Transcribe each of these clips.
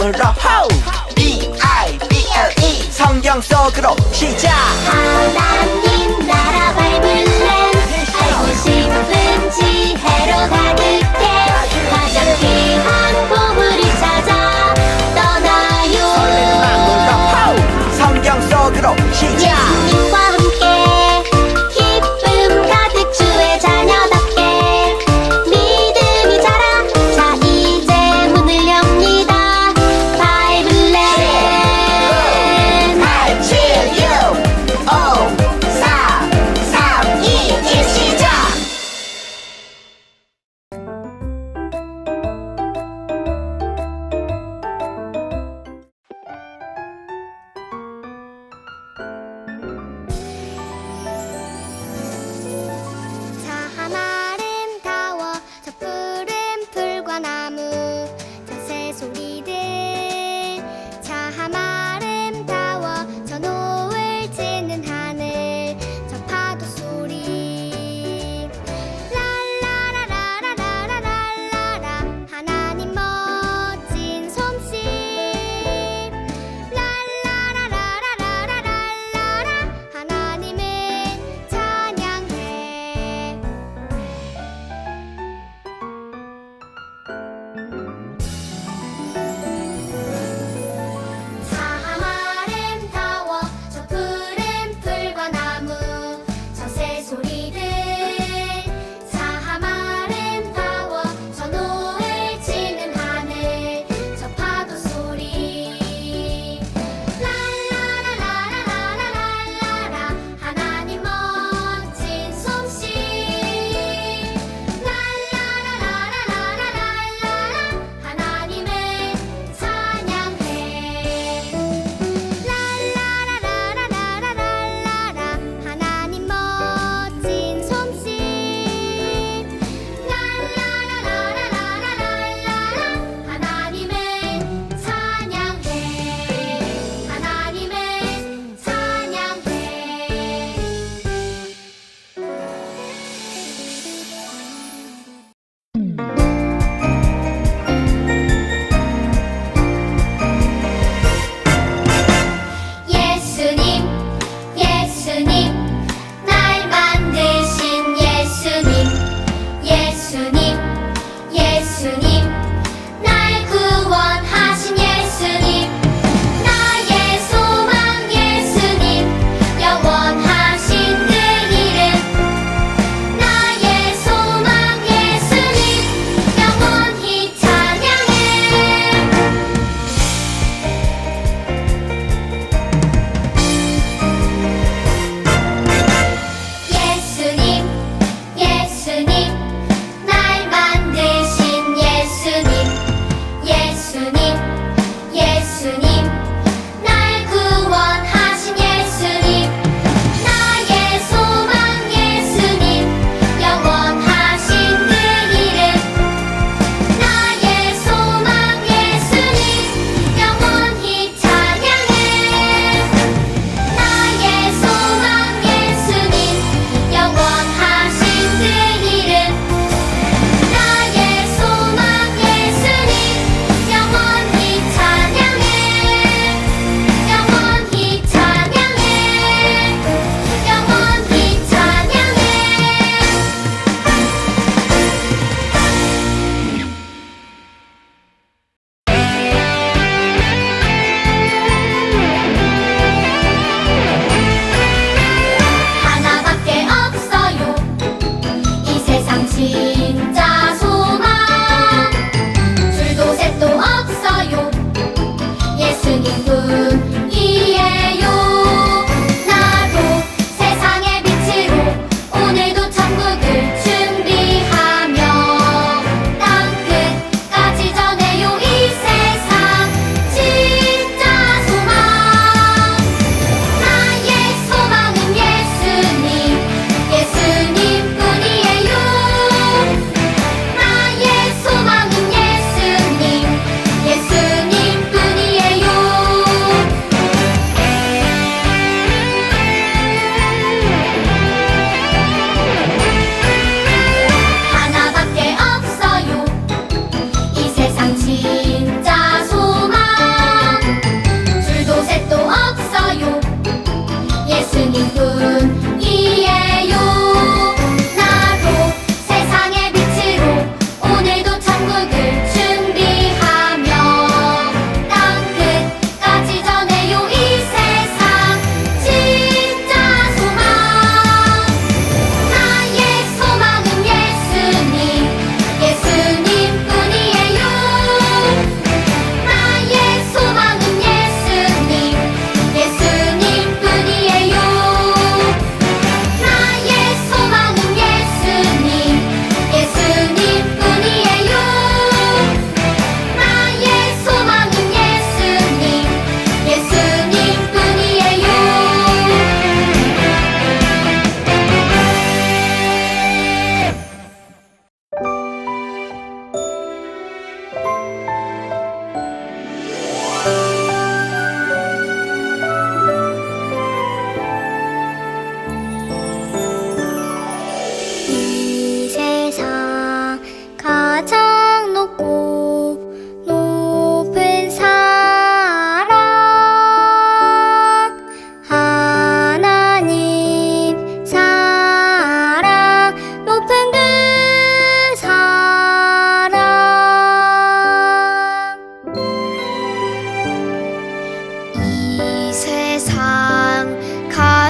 물어 How? B I B L E. 성경 속으로 시작.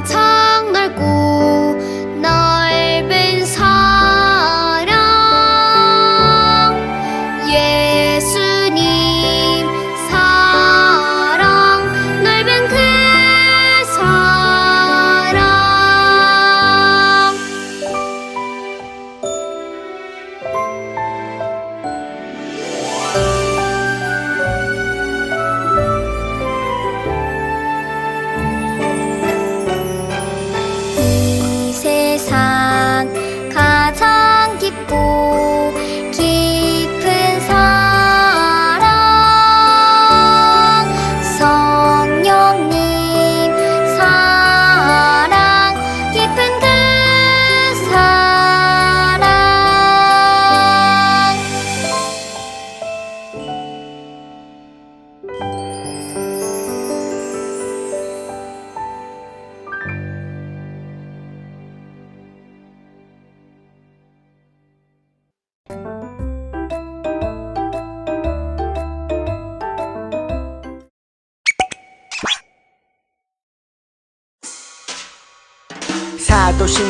가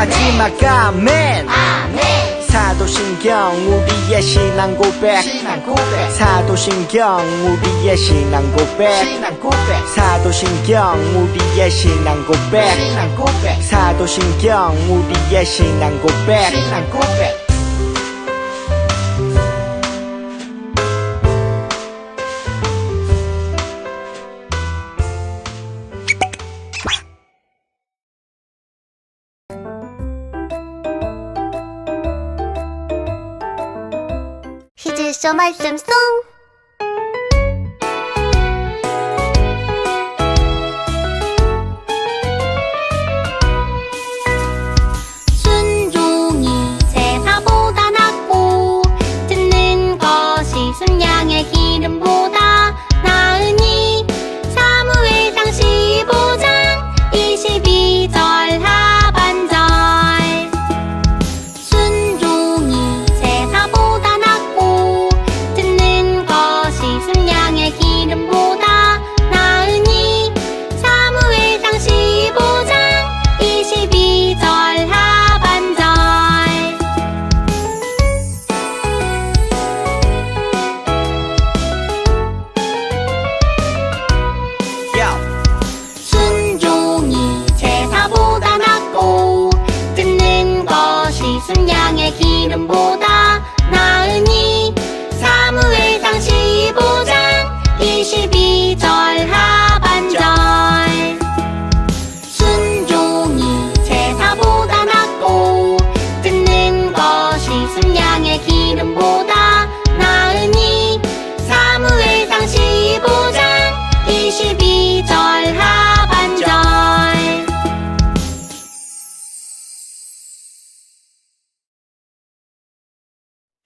마지막 아멘. 아멘. 사도신경 우리의 신앙 고백. 사도신경 우리의 신앙 고백. 사도신경 우리의 신앙 고백. 사도신경 우리의 신앙 고백 히즈쇼 말씀송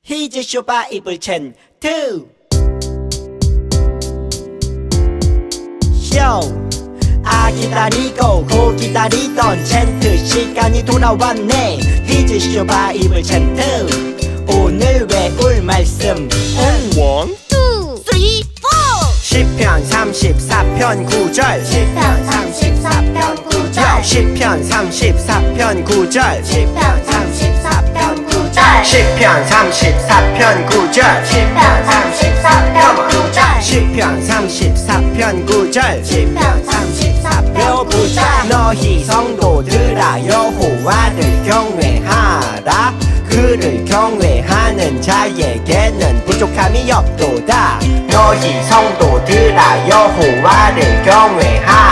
히즈쇼 바이블 챈투 쇼! 아 기다리고 고 기다리던 챈트 시간이 돌아왔네. 히즈쇼 바이블 챈트 오늘 외울 말씀은 원 투, 쓰리, 포. 10편 34편 9절. 10편 34편 9절. 10편 34편 9절. 10편 34편 9절. 10편 34편 9절. 10편 34편 9절. 10편 34편 9절. 10편 34편 9절. 너희 성도들아 여호와를 경외하라. 그를 경외하는 자에게는 부족함이 없도다. 너희 성도들아 여호와를 경외하라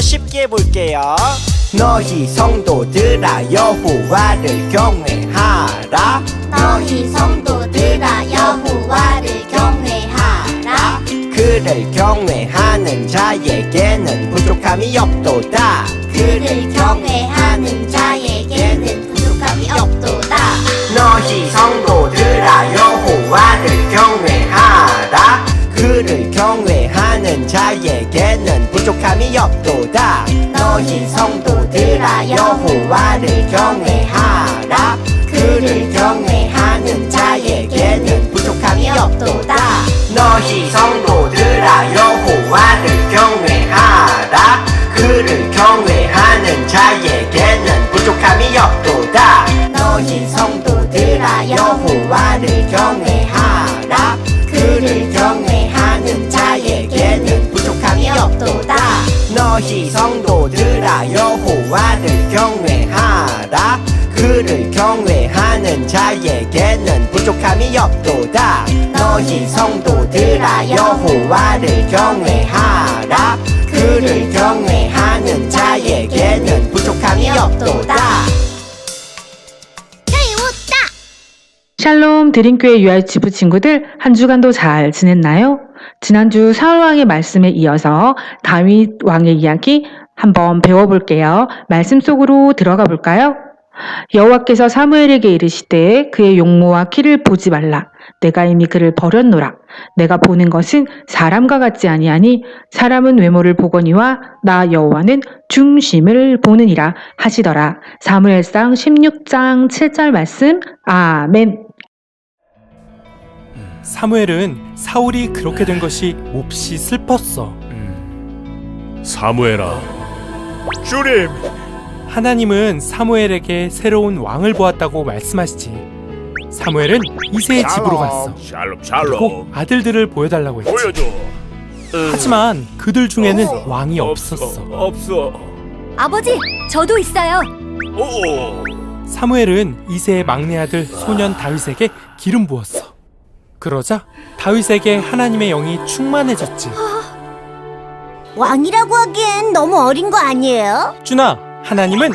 쉽게 볼게요. 너희 성도들아 여호와를 경외하라. 너희 성도들아 여호와를 경외하라. 그를 경외하는 자에게는 부족함이 없도다. 그를 경외하는 자에게는 부족함이 없도다. 너희 성도들아 여호와를 경외하라. 그를 경외하는 자에게는 부족함이 없도다. 너희 성도들아 여호와를 경외하라 너희 성도들아 여호와를 경외하라. 그를 경외하는 자에게는 부족함이 없도다. 너희 성도들아 여호와를 경외하라. 그를 경외하는 자에게는 부족함이 없도다. 샬롬 드림교회 유아지부 친구들 한 주간도 잘 지냈나요? 지난주 사울 왕의 말씀에 이어서 다윗 왕의 이야기 한번 배워볼게요. 말씀 속으로 들어가 볼까요? 여호와께서 사무엘에게 이르시되 그의 용모와 키를 보지 말라. 내가 이미 그를 버렸노라. 내가 보는 것은 사람과 같지 아니하니 사람은 외모를 보거니와 나 여호와는 중심을 보느니라 하시더라. 사무엘상 16장 7절 말씀. 아멘. 사무엘은 사울이 그렇게 된 것이 몹시 슬펐어. 사무엘아 주님 하나님은 사무엘에게 새로운 왕을 보았다고 말씀하시지. 사무엘은 이세의 집으로 갔어. 샬롬 그리고 샬롬 아들들을 보여달라고 했지. 보여줘 하지만 그들 중에는 어, 왕이 없었어. 없어 아버지, 저도 있어요. 오 사무엘은 이세의 막내 아들 소년 다윗에게 기름 부었어. 그러자 다윗에게 하나님의 영이 충만해졌지. 왕이라고 하기엔 너무 어린 거 아니에요? 준아, 하나님은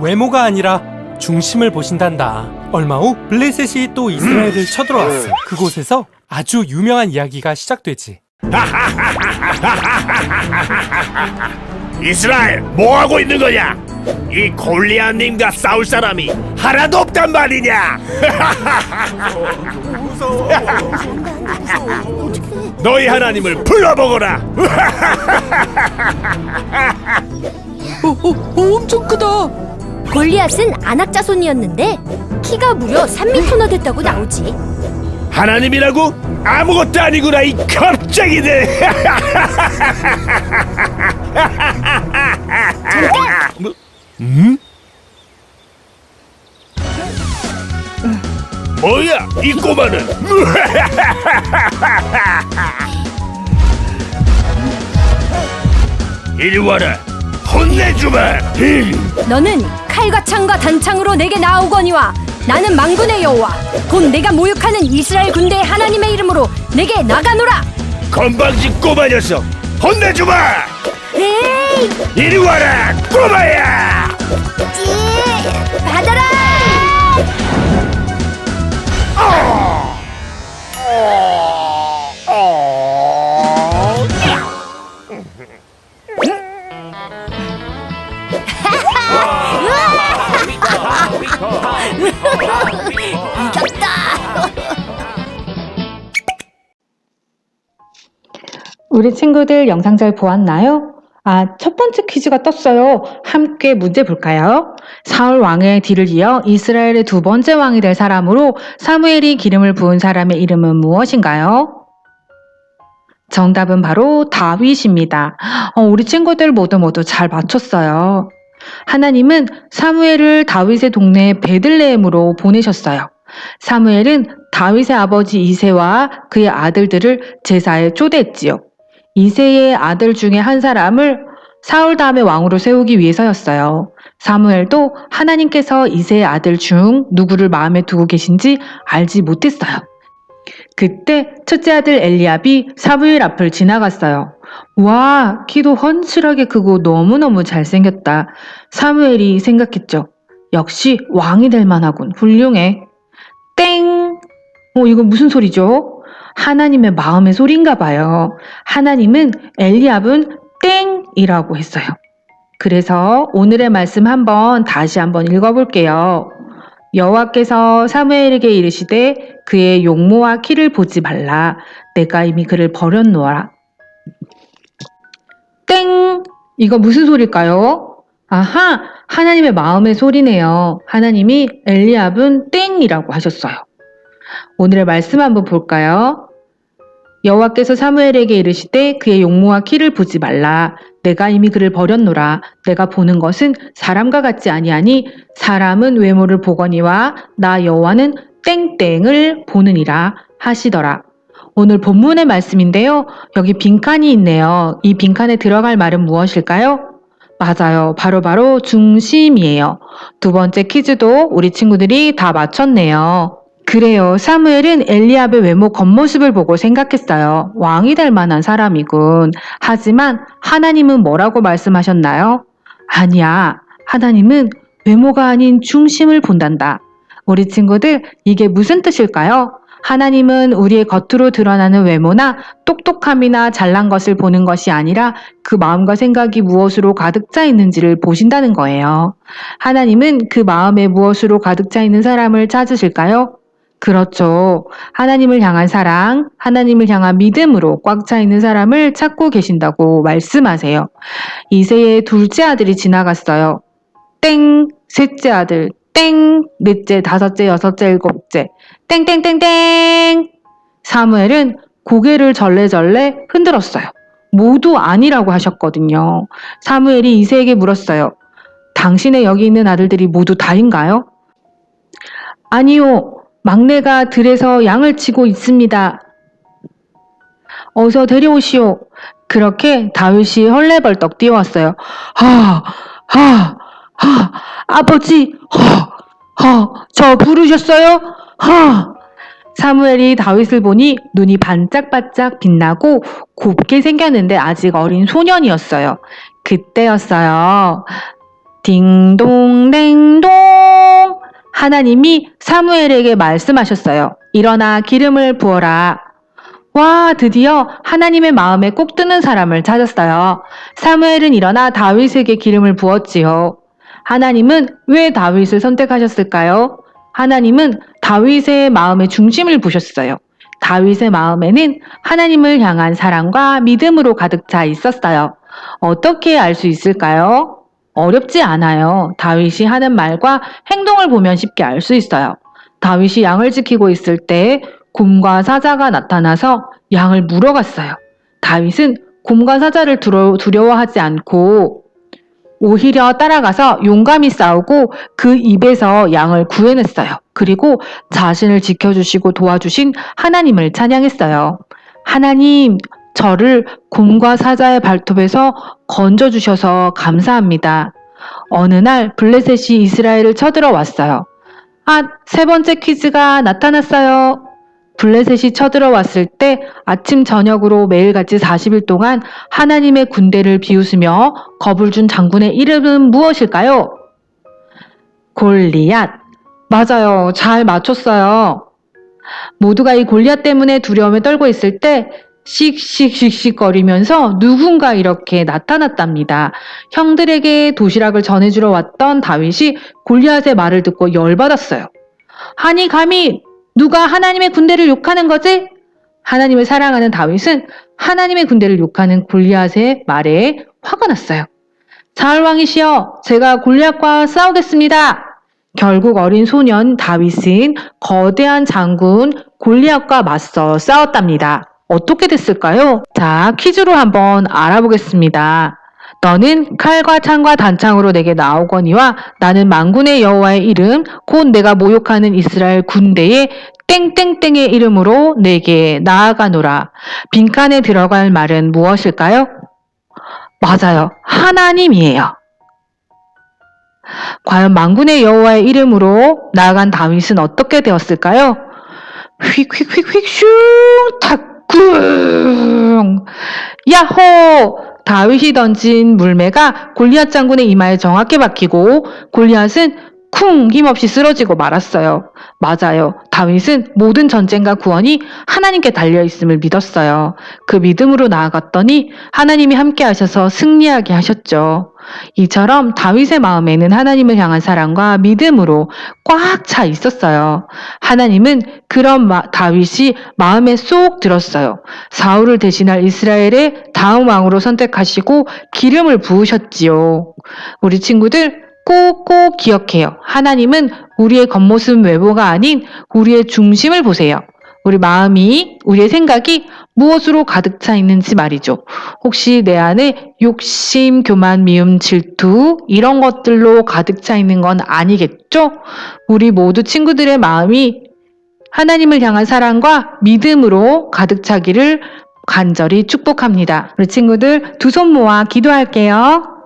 외모가 아니라 중심을 보신단다. 얼마 후 블레셋이 또 이스라엘을 쳐들어왔어. 그곳에서 아주 유명한 이야기가 시작되지. 이스라엘 뭐 하고 있는 거냐? 이 골리앗님과 싸울 사람이 하나도 없단 말이냐? 너희 하나님을 불러보거라. 엄청 크다. 골리앗은 안악자손이었는데 키가 무려 3미터나 됐다고 나오지. 하나님이라고? 아무것도 아니구나 이 겁쟁이들 뭐, 음? 뭐야 이 꼬마는 이리 와라 혼내주마 음. 너는 칼과 창과 단창으로 내게 나오거니와 나는 망군의 여호와 곧 내가 모욕하는 이스라엘 군대의 하나님의 이름으로 내게 나가노라. 건방진 꼬마 녀석 혼내주마 에이, 이리 와라 꼬마야 찌, 받아라. 우리 친구들 영상 잘 보았나요? 아, 첫 번째 퀴즈가 떴어요. 함께 문제 볼까요? 사울 왕의 뒤를 이어 이스라엘의 두 번째 왕이 될 사람으로 사무엘이 기름을 부은 사람의 이름은 무엇인가요? 정답은 바로 다윗입니다. 어, 우리 친구들 모두 모두 잘 맞췄어요. 하나님은 사무엘을 다윗의 동네 베들레헴으로 보내셨어요. 사무엘은 다윗의 아버지 이세와 그의 아들들을 제사에 초대했지요. 이세의 아들 중에 한 사람을 사울 다음에 왕으로 세우기 위해서였어요. 사무엘도 하나님께서 이세의 아들 중 누구를 마음에 두고 계신지 알지 못했어요. 그때 첫째 아들 엘리압이 사무엘 앞을 지나갔어요. 와, 키도 훤칠하게 크고 너무너무 잘생겼다. 사무엘이 생각했죠. 역시 왕이 될 만하군. 훌륭해. 땡! 어, 이거 무슨 소리죠? 하나님의 마음의 소리인가 봐요. 하나님은 엘리압은 땡이라고 했어요. 그래서 오늘의 말씀 한번 다시 한번 읽어볼게요. 여호와께서 사무엘에게 이르시되 그의 용모와 키를 보지 말라. 내가 이미 그를 버렸노라. 땡! 이거 무슨 소릴까요? 아하! 하나님의 마음의 소리네요. 하나님이 엘리압은 땡이라고 하셨어요. 오늘의 말씀 한번 볼까요? 여호와께서 사무엘에게 이르시되 그의 용모와 키를 보지 말라. 내가 이미 그를 버렸노라. 내가 보는 것은 사람과 같지 아니하니 사람은 외모를 보거니와 나 여호와는 땡땡을 보느니라 하시더라. 오늘 본문의 말씀인데요. 여기 빈칸이 있네요. 이 빈칸에 들어갈 말은 무엇일까요? 맞아요. 바로바로 중심이에요. 두 번째 퀴즈도 우리 친구들이 다 맞췄네요. 그래요. 사무엘은 엘리압의 외모 겉모습을 보고 생각했어요. 왕이 될 만한 사람이군. 하지만 하나님은 뭐라고 말씀하셨나요? 아니야. 하나님은 외모가 아닌 중심을 본단다. 우리 친구들, 이게 무슨 뜻일까요? 하나님은 우리의 겉으로 드러나는 외모나 똑똑함이나 잘난 것을 보는 것이 아니라 그 마음과 생각이 무엇으로 가득 차 있는지를 보신다는 거예요. 하나님은 그 마음에 무엇으로 가득 차 있는 사람을 찾으실까요? 그렇죠. 하나님을 향한 사랑, 하나님을 향한 믿음으로 꽉 차 있는 사람을 찾고 계신다고 말씀하세요. 이세의 둘째 아들이 지나갔어요. 땡, 셋째 아들, 땡, 넷째, 다섯째, 여섯째, 일곱째, 땡땡땡땡. 사무엘은 고개를 절레절레 흔들었어요. 모두 아니라고 하셨거든요. 사무엘이 이세에게 물었어요. 당신의 여기 있는 아들들이 모두 다인가요? 아니요. 막내가 들에서 양을 치고 있습니다. 어서 데려오시오. 그렇게 다윗이 헐레벌떡 뛰어왔어요. 하, 하, 하, 아버지, 하, 하, 저 부르셨어요? 하. 사무엘이 다윗을 보니 눈이 반짝반짝 빛나고 곱게 생겼는데 아직 어린 소년이었어요. 그때였어요. 딩동댕동 하나님이 사무엘에게 말씀하셨어요. 일어나 기름을 부어라. 와, 드디어 하나님의 마음에 꼭 드는 사람을 찾았어요. 사무엘은 일어나 다윗에게 기름을 부었지요. 하나님은 왜 다윗을 선택하셨을까요? 하나님은 다윗의 마음의 중심을 보셨어요. 다윗의 마음에는 하나님을 향한 사랑과 믿음으로 가득 차 있었어요. 어떻게 알 수 있을까요? 어렵지 않아요. 다윗이 하는 말과 행동을 보면 쉽게 알 수 있어요. 다윗이 양을 지키고 있을 때 곰과 사자가 나타나서 양을 물어갔어요. 다윗은 곰과 사자를 두려, 두려워하지 않고 오히려 따라가서 용감히 싸우고 그 입에서 양을 구해냈어요. 그리고 자신을 지켜주시고 도와주신 하나님을 찬양했어요. 하나님, 저를 곰과 사자의 발톱에서 건져주셔서 감사합니다. 어느 날 블레셋이 이스라엘을 쳐들어 왔어요. 아, 세 번째 퀴즈가 나타났어요. 블레셋이 쳐들어 왔을 때 아침 저녁으로 매일같이 40일 동안 하나님의 군대를 비웃으며 겁을 준 장군의 이름은 무엇일까요? 골리앗. 맞아요. 잘 맞췄어요. 모두가 이 골리앗 때문에 두려움에 떨고 있을 때 씩씩씩씩 거리면서 누군가 이렇게 나타났답니다. 형들에게 도시락을 전해주러 왔던 다윗이 골리앗의 말을 듣고 열받았어요. 아니 감히 누가 하나님의 군대를 욕하는 거지? 하나님을 사랑하는 다윗은 하나님의 군대를 욕하는 골리앗의 말에 화가 났어요. 사울 왕이시여, 제가 골리앗과 싸우겠습니다. 결국 어린 소년 다윗은 거대한 장군 골리앗과 맞서 싸웠답니다. 어떻게 됐을까요? 자, 퀴즈로 한번 알아보겠습니다. 너는 칼과 창과 단창으로 내게 나오거니와 나는 만군의 여호와의 이름 곧 내가 모욕하는 이스라엘 군대의 땡땡땡의 이름으로 내게 나아가노라. 빈칸에 들어갈 말은 무엇일까요? 맞아요. 하나님이에요. 과연 만군의 여호와의 이름으로 나아간 다윗은 어떻게 되었을까요? 휙휙휙휙 슝 탁 쿵. 야호! 다윗이 던진 물매가 골리앗 장군의 이마에 정확히 박히고 골리앗은 쿵 힘없이 쓰러지고 말았어요. 맞아요. 다윗은 모든 전쟁과 구원이 하나님께 달려 있음을 믿었어요. 그 믿음으로 나아갔더니 하나님이 함께 하셔서 승리하게 하셨죠. 이처럼 다윗의 마음에는 하나님을 향한 사랑과 믿음으로 꽉 차 있었어요. 하나님은 그런 마- 다윗이 마음에 쏙 들었어요. 사울을 대신할 이스라엘의 다음 왕으로 선택하시고 기름을 부으셨지요. 우리 친구들 꼭꼭 기억해요. 하나님은 우리의 겉모습 외모가 아닌 우리의 중심을 보세요. 우리 마음이, 우리의 생각이 무엇으로 가득 차 있는지 말이죠. 혹시 내 안에 욕심, 교만, 미움, 질투, 이런 것들로 가득 차 있는 건 아니겠죠? 우리 모두 친구들의 마음이 하나님을 향한 사랑과 믿음으로 가득 차기를 간절히 축복합니다. 우리 친구들 두 손 모아 기도할게요.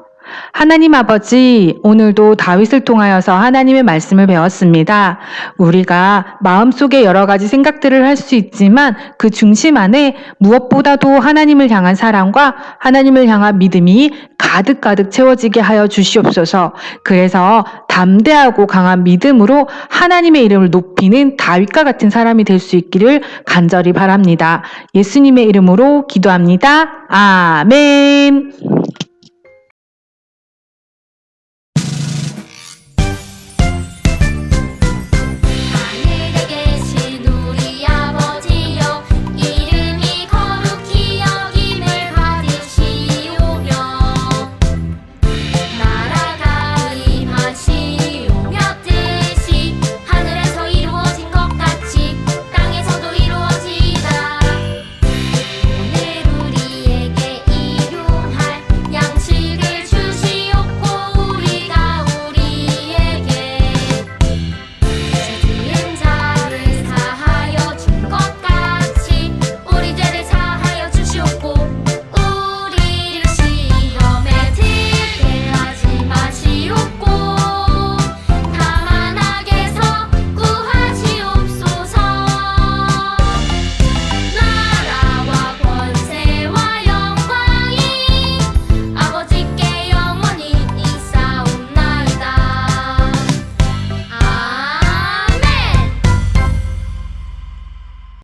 하나님 아버지, 오늘도 다윗을 통하여서 하나님의 말씀을 배웠습니다. 우리가 마음속에 여러 가지 생각들을 할 수 있지만 그 중심 안에 무엇보다도 하나님을 향한 사랑과 하나님을 향한 믿음이 가득가득 채워지게 하여 주시옵소서. 그래서 담대하고 강한 믿음으로 하나님의 이름을 높이는 다윗과 같은 사람이 될 수 있기를 간절히 바랍니다. 예수님의 이름으로 기도합니다. 아멘.